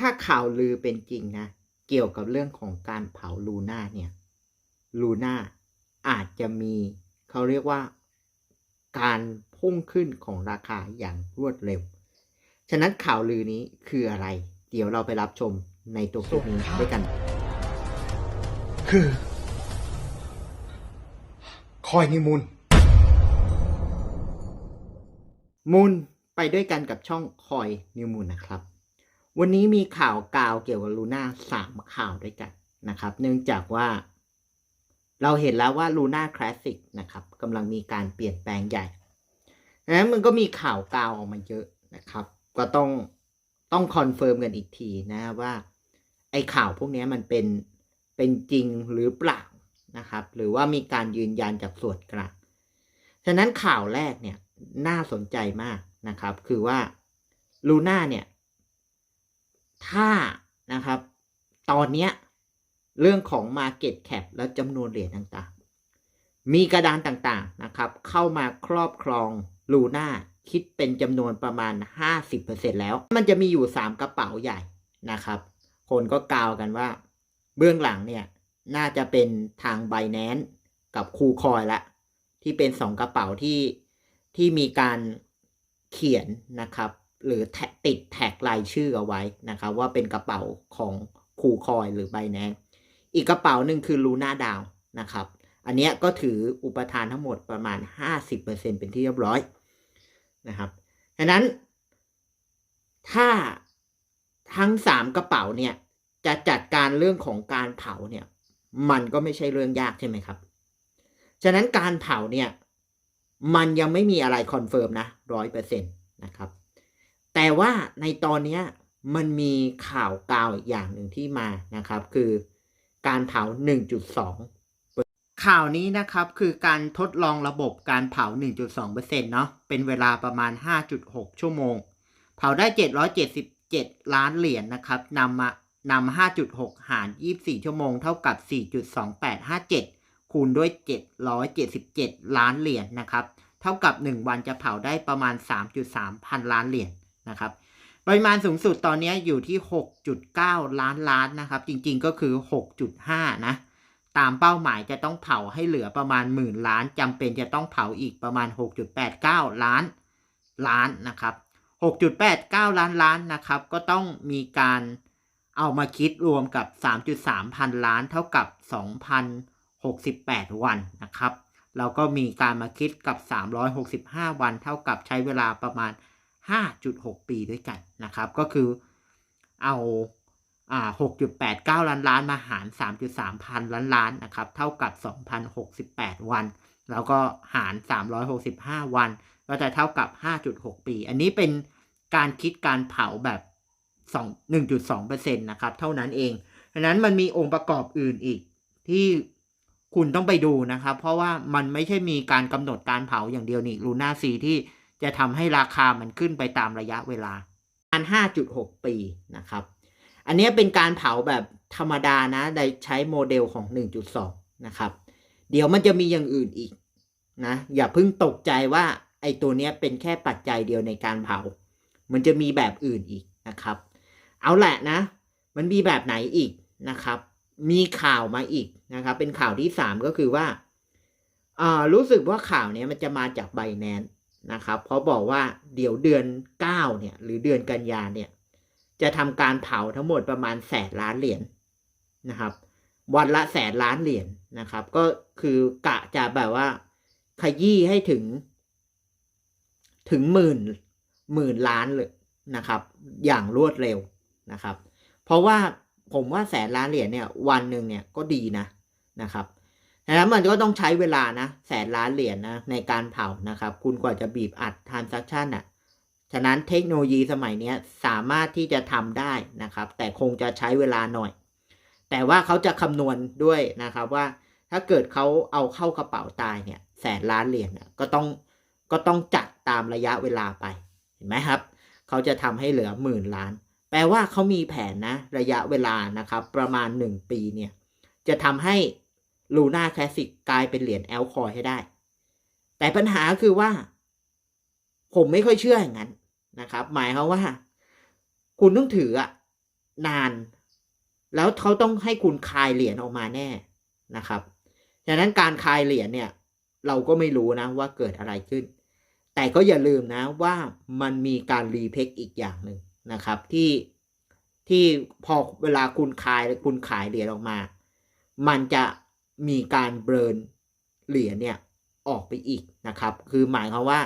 ถ้าข่าวลือเป็นจริงนะ เกี่ยวกับเรื่องของการเผาลูน่าเนี่ยลูน่าอาจจะมีเขาเรียกว่าการพุ่งขึ้นของราคาอย่างรวดเร็ว ฉะนั้นข่าวลือนี้คืออะไร เดี๋ยวเราไปรับชมในตัวคลิปนี้ด้วยกัน คือ คอยนิมูล มูลไปด้วยกันกับช่องคอยนิวมูลนะครับ วันนี้มีข่าวกาวเกี่ยวกับลูน่าสามข่าวด้วยกันนะครับ เนื่องจากว่า เราเห็นแล้วว่าลูน่าคลาสสิกนะครับกำลังมีการเปลี่ยนแปลงใหญ่ดังนั้นมันก็มีข่าวกาวออกมาเยอะนะครับ ก็ต้องต้องคอนเฟิร์มกันอีกทีนะว่าไอ้ข่าวพวกนี้มันเป็นเป็นจริงหรือเปล่านะครับ หรือว่ามีการยืนยันจากส่วนกลางฉะนั้นข่าวแรกเนี่ยน่าสนใจมากนะครับ คือว่าลูน่าเนี่ย ถ้านะครับ ตอนเนี้ยเรื่องของ Market Cap และจำนวนเหรียญต่างๆ มีกระดานต่างๆนะครับ เข้ามาครอบครองลูน่าคิดเป็นจำนวนประมาณ 50%แล้ว มันจะมีอยู่ 3 กระเป๋าใหญ่นะครับ คนก็กล่าวกันว่า เบื้องหลังเนี่ย น่าจะเป็นทาง b บ n a n c e กับคูคอยละ ที่เป็นสองกระเป๋าที่ที่มีการเขียนนะครับ หรือติดแท็กรายชื่อเอาไว้นะครับว่าเป็นกระเป๋าของคูคอยหรือ b บ n a n c e อีกกระเป๋าหนึ่งคือลูน่าดาวนะครับ อันนี้ก็ถืออุปทานทั้งหมดประมาณ 50%เป็นที่เรียบร้อยนะครับดังนั้น ถ้าทั้งสามกระเป๋าเนี่ยจะจัดการเรื่องของการเผาเนี่ย มันก็ไม่ใช่เรื่องยากใช่ไหมครับ ฉะนั้นการเผาเนี่ย มันยังไม่มีอะไรคอนเฟิร์มนะร้อยเปอร์เซ็นต์นะครับ แต่ว่าในตอนนี้มันมีข่าวกาวอีกอย่างหนึ่งที่มานะครับ คือการเผา 1.2 ข่าวนี้นะครับคือการทดลองระบบการเผา 1.2%เนาะเป็นเวลาประมาณ 5.6 ชั่วโมง เผาได้ 777 ล้านเหรียญนนะครับนำมานำ5.6 หาร 24 ชั่วโมง เท่ากับ 4.2857 คูณด้วย 777 ล้านเหรียญนนะครับ เท่ากับ 1 วันจะเผาได้ประมาณ 3.3 พันล้านเหรียญ นะครับปริมาณสูงสุดตอนนี้อยู่ที่ 6.9 ล้านล้านนะครับ จริงๆก็คือ 6.5 นะตามเป้าหมายจะต้องเผาให้เหลือประมาณหมื่นล้านจำเป็นจะต้องเผาอีกประมาณ 6.89 ล้านล้านนะครับ 6.89 ล้านล้านนะครับ ก็ต้องมีการเอามาคิดรวมกับ 3.3 พันล้านเท่ากับ 2,068 วันนะครับแล้วก็มีการมาคิดกับ 365 วันเท่ากับใช้เวลาประมาณ 5.6 ปีด้วยกันนะครับ ก็คือเอาอ่า6.89 ล้านล้านมาหาร 3.3 พันล้านล้านนะครับ เท่ากับ 2,068 วัน แล้วก็หาร 365 วัน ก็จะเท่ากับ 5.6 ปี อันนี้เป็นการคิดการเผาแบบ2 1.2%นะครับ เท่านั้นเองดังนั้นมันมีองค์ประกอบอื่นอีกที่คุณต้องไปดูนะครับ เพราะว่ามันไม่ใช่มีการกำหนดการเผาอย่างเดียวนี่ลูน่าซีที่ จะทำให้ราคามันขึ้นไปตามระยะเวลาประมาณ5.6 ปีนะครับ อันนี้เป็นการเผาแบบธรรมดานะได้ใช้โมเดลของ 1.2 นะครับ เดี๋ยวมันจะมีอย่างอื่นอีกนะอย่าเพิ่งตกใจว่าไอ้ตัวนี้เป็นแค่ปัจจัยเดียวในการเผา มันจะมีแบบอื่นอีกนะครับ เอาแหละนะ มันมีแบบไหนอีกนะครับ มีข่าวมาอีกนะครับ เป็นข่าวที่สามก็คือว่าอ่ารู้สึกว่าข่าวเนี้ยมันจะมาจากไบแนน นะครับเพราบอกว่าเดี๋ยวเดือนเก้าเนี่ย หรือเดือนกันยาเนี่ย จะทำการเผาทั้งหมดประมาณแสนล้านเหรียญนะครับ วันละแสนล้านเหรียญนะครับ ก็คือกะจะแบบว่า ขยี้ให้ถึง ถึงหมื่นหมื่นล้านเลยนะครับ อย่างรวดเร็วนะครับ เพราะว่าผมว่าแสนล้านเหรียญเนี่ย วันหนึ่งเนี่ยก็ดีนะนะครับ นั้นมันก็ต้องใช้เวลานะ แสนล้านเหรียญนะในการเผานะครับ คุณกว่าจะบีบอัดทานซัคชันอะฉะนั้นเทคโนโลยีสมัยนี้สามารถที่จะทำได้นะครับ แต่คงจะใช้เวลาหน่อย แต่ว่าเขาจะคำนวณด้วยนะครับว่าถ้าเกิดเขาเอาเข้ากระเป๋าตายเนี่ยแสนล้านเหรียญก็ต้องก็ต้องจัดตามระยะเวลาไปเห็นไหมครับ เขาจะทำให้เหลือหมื่นล้าน แปลว่าเขามีแผนนะระยะเวลานะครับ ประมาณ 1 ปีเนี่ยจะทำให้ ลูน่าคลาสสิกกลายเป็นเหรียญแอลคอยให้ได้ แต่ปัญหาคือว่า ผมไม่ค่อยเชื่ออย่างนั้นนะครับ หมายความว่า คุณต้องถืออะนาน แล้วเขาต้องให้คุณคายเหรียญออกมาแน่นะครับฉะนั้นการคายเหรียญเนี่ย เราก็ไม่รู้นะว่าเกิดอะไรขึ้น แต่ก็อย่าลืมนะว่ามันมีการรีเพคอีกอย่างหนึ่งนะครับ ที่ที่พอเวลาคุณคายคุณขายเหรียญออกมา มันจะ มีการเบิร์นเหรียญเนี่ยออกไปอีกนะครับ คือหมายความว่า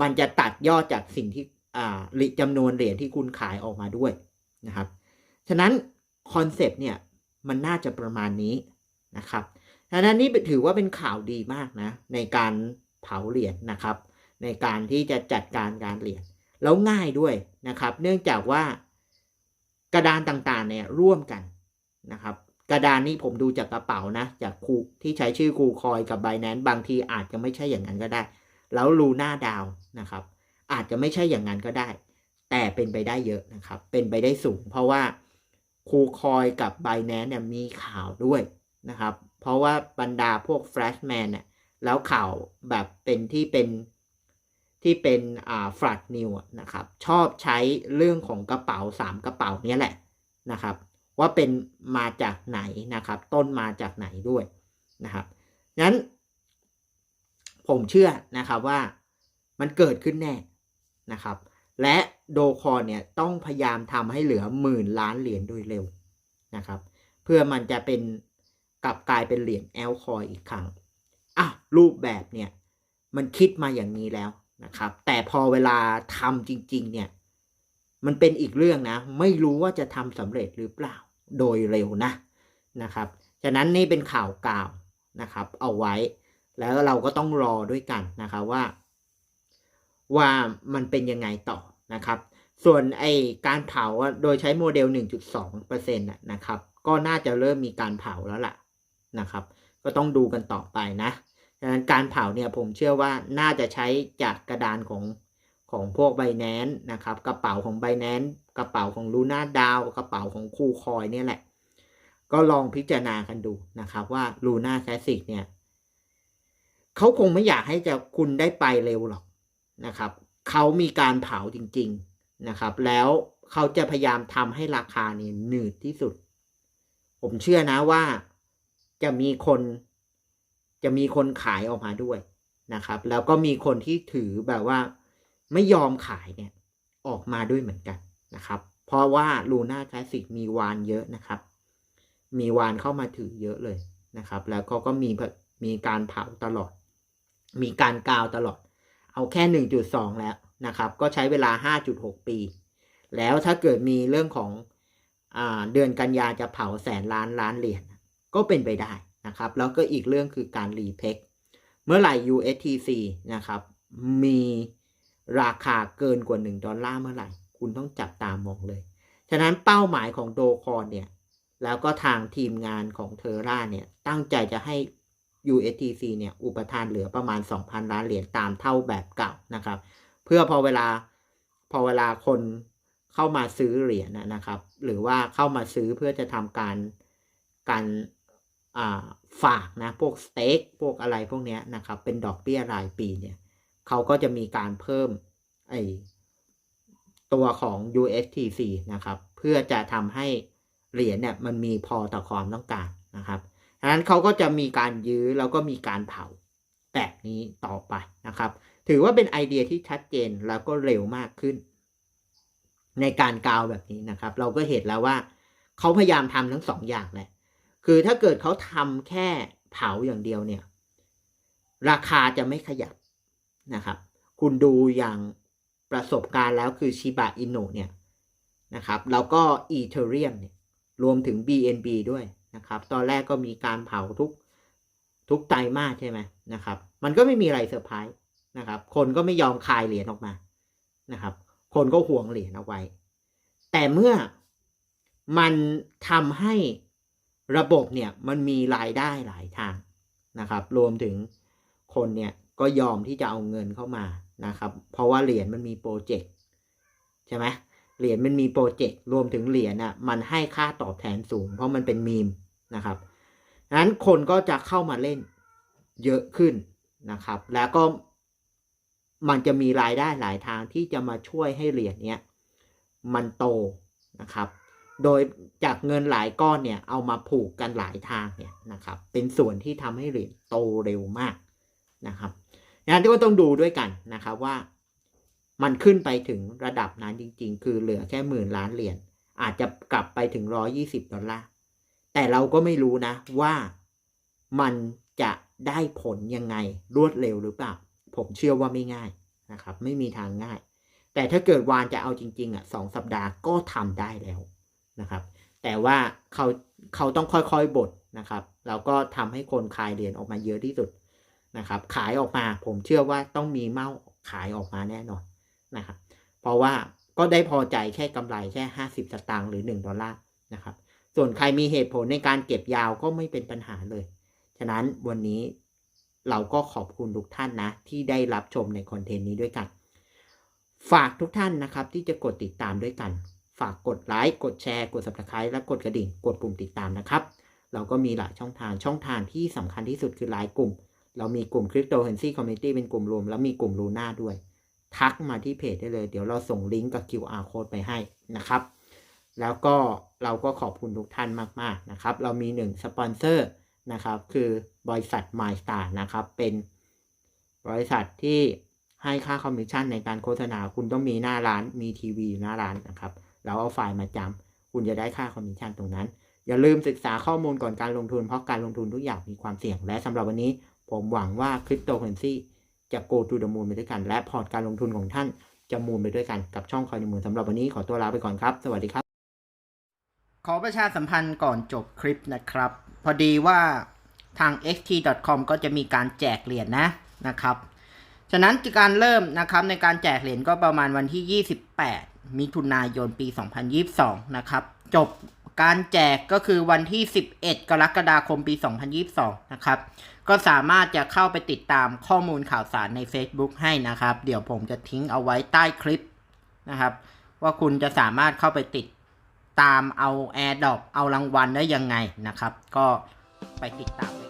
มันจะตัดยอดจากสิ่งที่อ่าจำนวนเหรียญที่คุณขายออกมาด้วยนะครับ ฉะนั้นคอนเซปต์เนี่ยมันน่าจะประมาณนี้นะครับฉะนั้นนี่ถือว่าเป็นข่าวดีมากนะ ในการเผาเหรียญนะครับ ในการที่จะจัดการการเหรียญแล้วง่ายด้วยนะครับ เนื่องจากว่ากระดานต่างๆเนี่ยร่วมกันนะครับ กระดานนี้ผมดูจากกระเป๋านะ จากครูที่ใช้ชื่อครูคอยกับไบแนนบางทีอาจจะไม่ใช่อย่างนั้นก็ได้ แล้วลูน่าดาวนะครับ อาจจะไม่ใช่อย่างนั้นก็ได้ แต่เป็นไปได้เยอะนะครับ เป็นไปได้สูง เพราะว่าครูคอยกับไบแนนเนี่ยมีข่าวด้วยนะครับ เพราะว่าบรรดาพวกแฟลชแมนเนี่ยแล้วข่าวแบบเป็นที่เป็นที่เป็นอ่าฟลัดนิวนะครับ ชอบใช้เรื่องของกระเป๋าสามกระเป๋าเนี้ยแหละนะครับ ว่าเป็นมาจากไหนนะครับ ต้นมาจากไหนด้วยนะครับงั้น ผมเชื่อนะครับว่ามันเกิดขึ้นแน่นะครับ และโดคอนเนี่ยต้องพยายามทำให้เหลือหมื่นล้านเหรียญโดยเร็วนะครับ เพื่อมันจะเป็นกลับกลายเป็นเหรียญแอลคอยอีกครั้งอะรูปแบบเนี่ยมันคิดมาอย่างนี้แล้วนะครับ แต่พอเวลาทำจริง ๆ เนี่ย มันเป็นอีกเรื่องนะ ไม่รู้ว่าจะทำสำเร็จหรือเปล่า โดยเร็วนะนะครับ ฉะนั้นนี่เป็นข่าวกล่าวนะครับ เอาไว้ แล้วเราก็ต้องรอด้วยกันนะครับว่า ว่ามันเป็นยังไงต่อนะครับ ส่วนไอการเผาโดยใช้โมเดล 1.2%นะนะครับ ก็น่าจะเริ่มมีการเผาแล้วล่ะนะครับ ก็ต้องดูกันต่อไปนะดังนั้นการเผาเนี่ยผมเชื่อว่าน่าจะใช้จากกระดานของ ของพวกไบแนนนะครับ กระเป๋าของไบแนนกระเป๋าของลูน่าดาวกระเป๋าของคูคอยเนี่ยแหละ ก็ลองพิจารณากันดูนะครับว่าลูน่าแคสสิกเนี่ยเขาคงไม่อยากให้จะคุณได้ไปเร็วหรอกนะครับเขามีการเผาจริง ๆนะครับ แล้วเขาจะพยายามทำให้ราคาเนี่ยหนืดที่สุด ผมเชื่อนะว่าจะมีคนจะมีคนขายออกมาด้วยนะครับ แล้วก็มีคนที่ถือแบบว่า ไม่ยอมขายเนี่ยออกมาด้วยเหมือนกันนะครับ เพราะว่าลูน่าคลาสสิกมีวานเยอะนะครับ มีวานเข้ามาถือเยอะเลยนะครับ แล้วก็ก็มีมีการเผาตลอด มีการกาวตลอด เอาแค่ 1.2 แล้วนะครับ ก็ใช้เวลา 5.6 ปี แล้วถ้าเกิดมีเรื่องของอเดือนกันยาจะเผาแสนล้านล้านเหรียญก็เป็นไปได้นะครับ แล้วก็อีกเรื่องคือการรีเพกเมื่อไหร่ USTC นะครับ มี ราคาเกินกว่า 1 ดอลลาร์เมื่อไหร่ คุณต้องจับตามองเลย ฉะนั้นเป้าหมายของโดคอนเนี่ย แล้วก็ทางทีมงานของเทอร่าเนี่ย ตั้งใจจะให้ USTC เนี่ย อุปทานเหลือประมาณ 2,000 ล้านเหรียญตามเท่าแบบเก่านะครับ เพื่อพอเวลาพอเวลาคนเข้ามาซื้อเหรียญนะครับ หรือว่าเข้ามาซื้อเพื่อจะทำการการฝากนะ พวกสเต็กพวกอะไรพวกนี้นะครับ เป็นดอกเบี้ยรายปีเนี่ย เขาก็จะมีการเพิ่มไอตัวของ USTC นะครับ เพื่อจะทำให้เหรียญเนี่ยมันมีพอต่อความต้องการนะครับดังนั้นเขาก็จะมีการยื้อแล้วก็มีการเผาแบบนี้ต่อไปนะครับ ถือว่าเป็นไอเดียที่ชัดเจนแล้วก็เร็วมากขึ้น ในการกาวแบบนี้นะครับ เราก็เห็นแล้วว่าเขาพยายามทำทั้งสองอย่างแหละคือถ้าเกิดเขาทำแค่เผาอย่างเดียวเนี่ย ราคาจะไม่ขยับ นะครับ คุณดูอย่างประสบการณ์แล้วคือชิบะอินุเนี่ยนะครับแล้วก็อีเทเรียมเนี่ยรวมถึง BNB ด้วยนะครับ ตอนแรกก็มีการเผาทุกทุกไตรมาสใช่ไหมนะครับ มันก็ไม่มีอะไรเซอร์ไพรส์นะครับ คนก็ไม่ยอมคายเหรียญออกมานะครับ คนก็ห่วงเหรียญเอาไว้ แต่เมื่อมันทำให้ระบบเนี่ยมันมีรายได้หลายทางนะครับ รวมถึงคนเนี่ย ก็ยอมที่จะเอาเงินเข้ามานะครับ เพราะว่าเหรียญมันมีโปรเจกต์ใช่ไหมเหรียญมันมีโปรเจกต์รวมถึงเหรียญอะมันให้ค่าตอบแทนสูง เพราะมันเป็นมีมนะครับนั้นคนก็จะเข้ามาเล่นเยอะขึ้นนะครับ แล้วก็มันจะมีรายได้หลายทางที่จะมาช่วยให้เหรียญเนี้ยมันโตนะครับ โดยจากเงินหลายก้อนเนี่ยเอามาผูกกันหลายทางเนี่ยนะครับ เป็นส่วนที่ทำให้เหรียญโตเร็วมาก นะครับงานที่ว่าต้องดูด้วยกันนะครับว่ามันขึ้นไปถึงระดับนั้นจริง ๆ คือเหลือแค่หมื่นล้านเหรียญอาจจะกลับไปถึงร้อยี่สิบดอลลาร์แต่เราก็ไม่รู้นะว่ามันจะได้ผลยังไงรวดเร็วหรือเปล่า ผมเชื่อว่าไม่ง่ายนะครับ ไม่มีทางง่าย แต่ถ้าเกิดวานจะเอาจริง ๆ อะสองสัปดาห์ก็ทำได้แล้วนะครับ แต่ว่าเขาเขาต้องค่อยๆบดนะครับ แล้วก็ทำให้คนขายเหรียญออกมาเยอะที่สุด นะครับ ขายออกมาผมเชื่อว่าต้องมีเมาขายออกมาแน่นอนนะครับ เพราะว่าก็ได้พอใจแค่กำไรแค่ 50 สตางค์หรือ 1 ดอลลาร์นะครับ ส่วนใครมีเหตุผลในการเก็บยาวก็ไม่เป็นปัญหาเลย ฉะนั้นวันนี้เราก็ขอบคุณทุกท่านนะ ที่ได้รับชมในคอนเทนต์นี้ด้วยกัน ฝากทุกท่านนะครับ ที่จะกดติดตามด้วยกัน ฝากกดไลค์กดแชร์ กด subscribe และกดกระดิ่ง กดปุ่มติดตามนะครับ เราก็มีหลายช่องทางช่องทางที่สำคัญที่สุดคือไลน์กลุ่ม เรามีกลุ่ม Cryptocurrency Community เป็นกลุ่มรวม แล้วมีกลุ่มลูน่าด้วย ทักมาที่เพจได้เลย เดี๋ยวเราส่งลิงก์กับ QR code ไปให้นะครับ แล้วก็เราก็ขอบคุณทุกท่านมาก ๆ นะครับ เรามีหนึ่งสปอนเซอร์นะครับ คือบริษัท MyStar นะครับ เป็นบริษัทที่ให้ค่าคอมมิชชั่นในการโฆษณา คุณต้องมีหน้าร้าน มีทีวีหน้าร้านนะครับแล้วเอาไฟล์มาจำคุณจะได้ค่าคอมมิชชั่นตรงนั้น อย่าลืมศึกษาข้อมูลก่อนการลงทุน เพราะการลงทุนทุกอย่างมีความเสี่ยง และสำหรับวันนี้ ผมหวังว่าคริปโตเคอเรนซีจะ go to the moon ไปด้วยกัน และพอร์ตการลงทุนของท่านจะมูนไปด้วยกันกับช่องคอยในมือสำหรับวันนี้ขอตัวลาไปก่อนครับ สวัสดีครับ ขอประชาสัมพันธ์ก่อนจบคลิปนะครับ พอดีว่าทาง xt.com ก็จะมีการแจกเหรียญนะนะครับ ฉะนั้นการเริ่มนะครับในการแจกเหรียญก็ประมาณวันที่ 28 มิถุนายนปี 2022 นะครับ จบ การแจกก็คือวันที่ 11 กรกฎาคมปี 2022 นะครับ ก็สามารถจะเข้าไปติดตามข้อมูลข่าวสารใน Facebook ให้นะครับ เดี๋ยวผมจะทิ้งเอาไว้ใต้คลิปนะครับ ว่าคุณจะสามารถเข้าไปติดตามเอา AirDrop เอารางวัลได้ยังไงนะครับ ก็ไปติดตาม